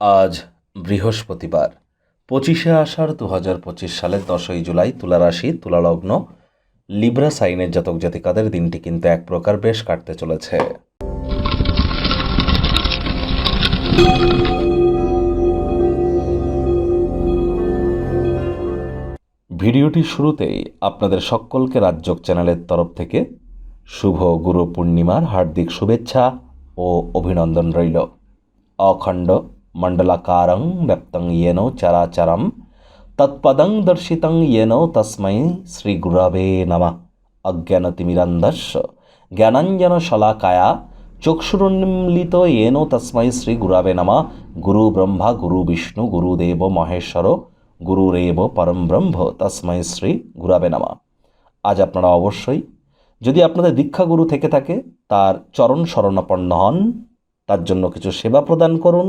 আজ বৃহস্পতিবার, পঁচিশে আষাঢ় দু হাজার পঁচিশ সালের দশই জুলাই তুলা রাশি তুলা লগ্ন লিব্রা সাইনের জাতক জাতিকাদের দিনটি কিন্তু এক প্রকার বেশ কাটতে চলেছে। ভিডিওটির শুরুতেই আপনাদের সকলকে রাজ্যক চ্যানেলের তরফ থেকে শুভ গুরু পূর্ণিমার হার্দিক শুভেচ্ছা ও অভিনন্দন রইল। অখণ্ড మండలకారం వ్యాప్తం ఏనో చరాచరం తత్పదం దర్శితం ఏనో తస్మై శ్రీ గురవే నమ అజ్ఞానతిమిరంధస్ জ্ঞানাঞ্জন শলাকায়া চক্ষুরুন্মিলিত এনো তস্মৈ শ্রী গুরাবে নমা গুরু ব্রহ্মা গুরু বিষ্ণু গুরুদেব মহেশ্বর গুরুরেব পরম ব্রহ্ম তস্মৈ শ্রী গুরাবে নমা আজ আপনারা অবশ্যই, যদি আপনাদের দীক্ষাগুরু থেকে থাকে, তার চরণ শরণাপন্ন হন, তার জন্য কিছু সেবা প্রদান করুন।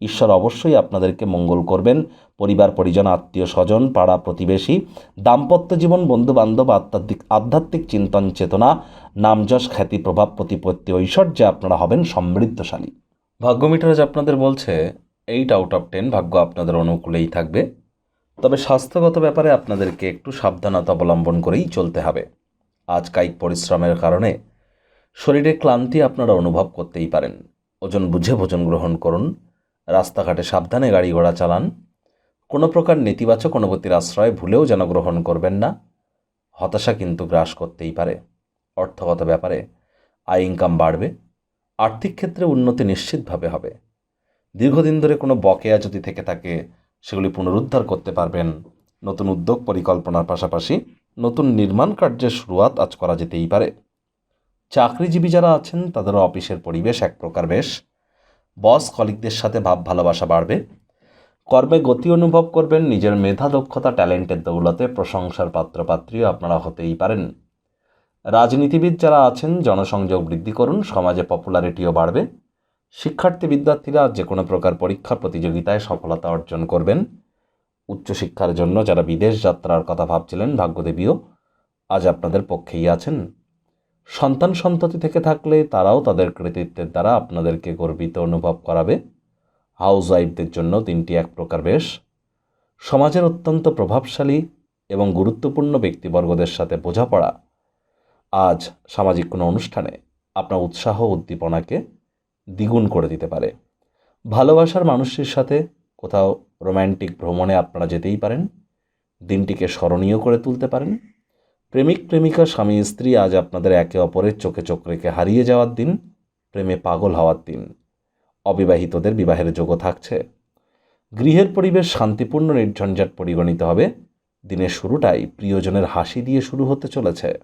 ঈশ্বর অবশ্যই আপনাদেরকে মঙ্গল করবেন। পরিবার, পরিজন, আত্মীয়, স্বজন, পাড়া, প্রতিবেশী, দাম্পত্য জীবন বন্ধু বান্ধব আধ্যাত্মিক আধ্যাত্মিক চিন্তন চেতনা, নামযশ, খ্যাতি, প্রভাব, প্রতিপত্তি, ঐশ্বর্যে আপনারা হবেন সমৃদ্ধশালী। ভাগ্য মিটার আপনাদের বলছে এইট আউট অফ টেন ভাগ্য আপনাদের অনুকূলেই থাকবে। তবে স্বাস্থ্যগত ব্যাপারে আপনাদেরকে একটু সাবধানতা অবলম্বন করেই চলতে হবে। আজ কায়িক পরিশ্রমের কারণে শরীরে ক্লান্তি আপনারা অনুভব করতেই পারেন। ওজন বুঝে ভোজন গ্রহণ করুন। রাস্তাঘাটে সাবধানে গাড়ি ঘোড়া চালান। কোনো প্রকার নেতিবাচক অনুভূতির আশ্রয় ভুলেও যেন গ্রহণ করবেন না। হতাশা কিন্তু গ্রাস করতেই পারে। অর্থগত ব্যাপারে আয় ইনকাম বাড়বে। আর্থিক ক্ষেত্রে উন্নতি নিশ্চিতভাবে হবে। দীর্ঘদিন ধরে কোনো বকেয়া যদি থেকে থাকে, সেগুলি পুনরুদ্ধার করতে পারবেন। নতুন উদ্যোগ পরিকল্পনার পাশাপাশি নতুন নির্মাণ কার্যের শুরুয়াত আজ করা যেতেই পারে। চাকরিজীবী যারা আছেন, তাদেরও অফিসের পরিবেশ এক প্রকার বেশ। বস কলিকদের সাথে ভাব ভালোবাসা বাড়বে। কর্মে গতি অনুভব করবেন, নিজের মেধা, দক্ষতা, ট্যালেন্টের দৌলতে প্রশংসার পাত্রপাত্রীও আপনারা হতেই পারেন। রাজনীতিবিদ যারা আছেন, জনসংযোগ বৃদ্ধি করুন, সমাজে পপুলারিটিও বাড়বে। শিক্ষার্থী বিদ্যার্থীরা যে কোনো প্রকার পরীক্ষা প্রতিযোগিতায় সফলতা অর্জন করবেন। উচ্চশিক্ষার জন্য যারা বিদেশ যাত্রার কথা ভাবছিলেন, ভাগ্যদেবীও আজ আপনাদের পক্ষেই আছেন। সন্তান সন্ততি থেকে থাকলে তারাও তাদের কৃতিত্বের দ্বারা আপনাদেরকে গর্বিত অনুভব করাবে। হাউস ওয়াইফদের জন্য দিনটি এক প্রকার বেশ। সমাজের অত্যন্ত প্রভাবশালী এবং গুরুত্বপূর্ণ ব্যক্তিবর্গদের সাথে বোঝাপড়া। আজ সামাজিক কোনো অনুষ্ঠানে আপনার উৎসাহ উদ্দীপনাকে দ্বিগুণ করে দিতে পারে। ভালোবাসার মানুষটির সাথে কোথাও রোম্যান্টিক ভ্রমণে আপনারা যেতেই পারেন। দিনটিকে স্মরণীয় করে তুলতে পারেন। প্রেমিক, প্রেমিকা, স্বামী, স্ত্রী আজ আপনাদের একে অপরের চোখে চোখ রেখে হারিয়ে যাওয়ার দিন, প্রেমে পাগল হওয়ার দিন। অবিবাহিতদের বিবাহের যোগও থাকছে। গৃহের পরিবেশ শান্তিপূর্ণ, নির্ঝঞ্ঝাট পরিগণিত হবে। দিনের শুরুটাই প্রিয়জনের হাসি দিয়ে শুরু হতে চলেছে।